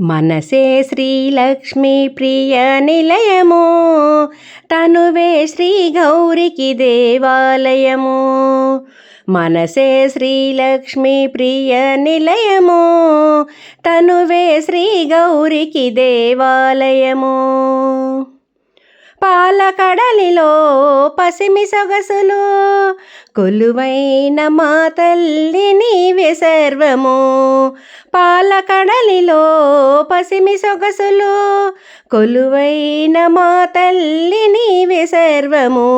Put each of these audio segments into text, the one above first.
మనసే శ్రీలక్ష్మి ప్రియ నిలయము తనువే శ్రీ గౌరికి దేవాలయము. మనసే శ్రీలక్ష్మి ప్రియ నిలయము తనువే శ్రీ గౌరికి దేవాలయము. పాలకడలిలో పసిమి సొగసులు. కొలువైన మా తల్లి నీవే సర్వము. పాలకడలిలో పసిమి సొగసులు. కొలువైన మా తల్లి నీవే సర్వము.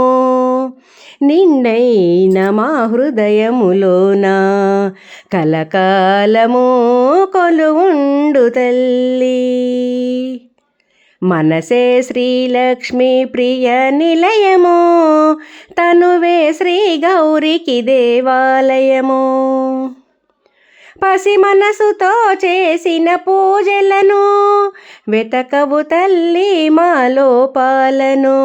నిండైన మా హృదయములోన కలకాలము కొలువుండు తల్లి. మనసే శ్రీలక్ష్మి ప్రియ నిలయము తనువే శ్రీ గౌరికి దేవాలయము. పసి మనసుతో చేసిన పూజలను వెతకవు తల్లి మా లోపాలను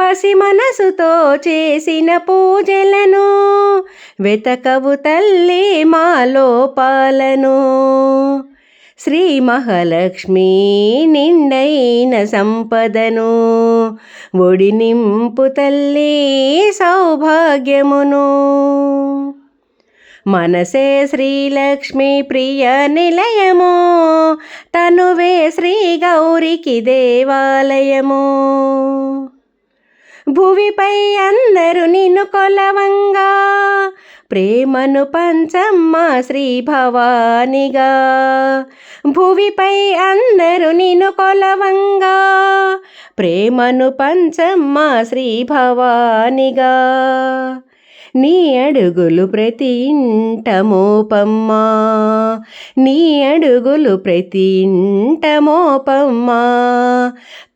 పసి మనసుతో చేసిన పూజలను వెతకవు తల్లి మా లోపాలను శ్రీ మహాలక్ష్మి నిండైన సంపదను ఒడి నింపు తల్లి సౌభాగ్యమును. మనసే శ్రీలక్ష్మి ప్రియ నిలయము తనువే శ్రీ గౌరికి దేవాలయము. భువిపై అందరు నిన్ను కొలవంగా ప్రేమను పంచమ్మ శ్రీ భవానిగా. భువిపై అందరు నిన్ను కొలవంగా. ప్రేమను పంచమ్మ శ్రీ భవానిగా. నీ అడుగులు ప్రతి ఇంట మోపమ్మా నీ అడుగులు ప్రతి ఇంట మోపమ్మా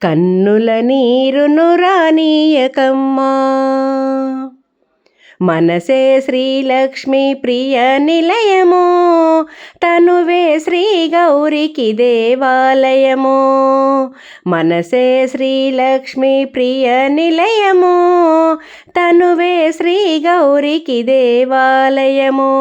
కన్నుల నీరును రానీయకమ్మా. మనసే శ్రీలక్ష్మి ప్రియ నిలయము తనువే శ్రీ గౌరికి దేవాలయము. మనసే శ్రీలక్ష్మి ప్రియ నిలయము తనువే శ్రీ గౌరికి దేవాలయము.